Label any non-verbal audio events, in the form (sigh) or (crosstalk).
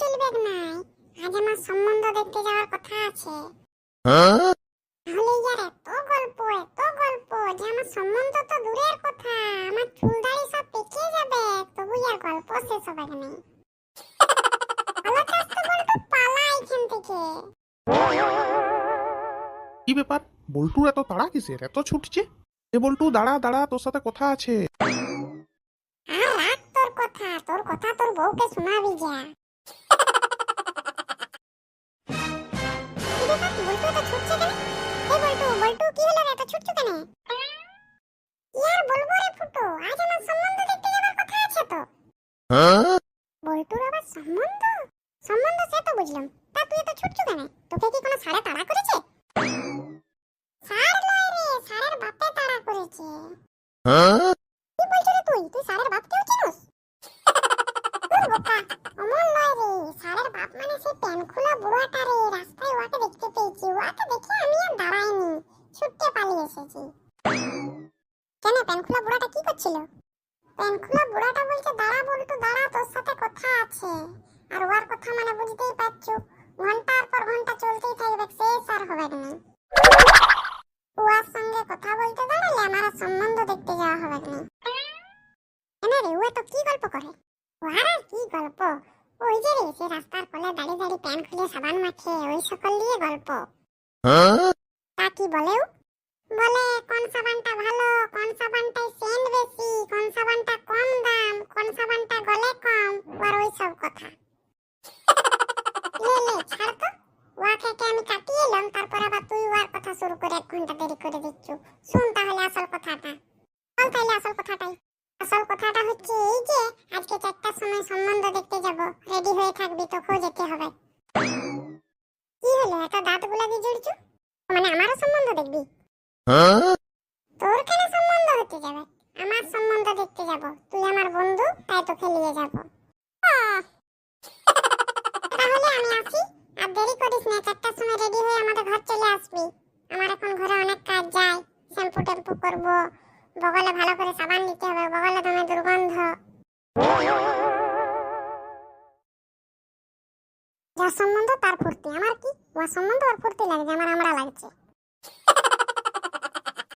চলবেক নাই? আজ আমার সম্বন্ধ দেখতে যাওয়ার কথা আছে। হ্যাঁ? তাহলে ইয়ার গল্প এত গল্প যে আমার সম্বন্ধ তো দূরের কথা। আমার চুল সব পেকে যাবে। তবু ইয়ার গল্প শেষ হবে না কি ব্যাপার? বল্টুর এত তাড়া কিসের? এত ছুটছে? এ বল্টু দাঁড়া দাঁড়া তোর সাথে কথা আছে। আর তোর কথা তোর কথা তোর বউকে শোনাবি যা। তো। বল্টুর আবার সম্বন্ধ? সম্বন্ধ সে তো বুঝলাম। তা তুই এত ছুটছো কেন? তোকে কি কোনো ষাঁড়ে তাড়া করেছে? ষাঁড় নয় রে, ষাঁড়ের বাপে তাড়া করেছে। কি বলছো রে তুই? তুই ষাঁড়ের বাপকেও চিনোস? তোর বোকা, অমন নয় রে, মানে সেই প্যান খোলা রাস্তায় ওকে দেখতে পেয়েছি, ওকে দেখে আমি আর দাঁড়াইনি, ছুটে পালিয়ে এসেছি। কেন প্যান খোলা বুড়াটা কি করছিল? প্যান খোলা বুড়াটা বলছে দাঁড়া বলতো দাঁড়া তোর সাথে কথা আছে। আর ওর কথা মানে বুঝতেই পারছ ঘণ্টার পর ঘণ্টা চলতেই থাকবে শেষ আর হবে না। ওর সঙ্গে কথা বলতে দাঁড়ালে আমার সম্বন্ধ দেখতে যাওয়া হবে না। কেন রে ও তো কি গল্প করে? ওর আর কি গল্প? ওই যে রে সে রাস্তার কোলে দাঁড়িয়ে দাঁড়িয়ে প্যান খুলে সাবান মাখে ওই সকল নিয়ে গল্প। তা কি বলে ও? বলে কোন সাবানটা ভালো কোন সাবানটায় সেন্ট বেশি কোন সাবানটা কম দাম কোন সাবানটা গলে কম আর ওই সব কথা। লে লে ছাড় তো। ওয়াকে কে আমি কাটিয়ে এলাম তারপর আবার তুই ওয়ার কথা শুরু করে এক ঘণ্টা দেরি করে দিচ্ছ। শুন তাহলে আসল কথাটা। বল তাহলে আসল কথাটাই। আসল কথাটা হচ্ছে এই যে, আজকে চারটার সময় সম্বন্ধ দেখতে যাব। রেডি হয়ে থাকবি, তোকেও যেতে হবে। কি হলো, এত দাঁতগুলা দিয়ে জুড়ছো মানে আমারও সম্বন্ধ দেখবি? তোর কেন সম্বন্ধ হতে যাবে? আমার সম্বন্ধ দেখতে যাব। তুই আমার বন্ধু, তাই তোকে নিয়ে যাব। (laughs) তাহলে আমি আসি, আর দেরি করিস না, চারটার সময় রেডি হয়ে আমাদের ঘর চলে আসবি। আমার এখন ঘরে অনেক কাজ যায় শ্যাম্পু টেম্পু করব বগলে ভালো করে সাবান দিতে হবে, বগলে দমে দুর্গন্ধ। যা সম্বন্ধ তার ফুর্তি, আমার কি? ওয়া সম্বন্ধ ওর ফুর্তি লাগছে, আমার আমরা লাগছে।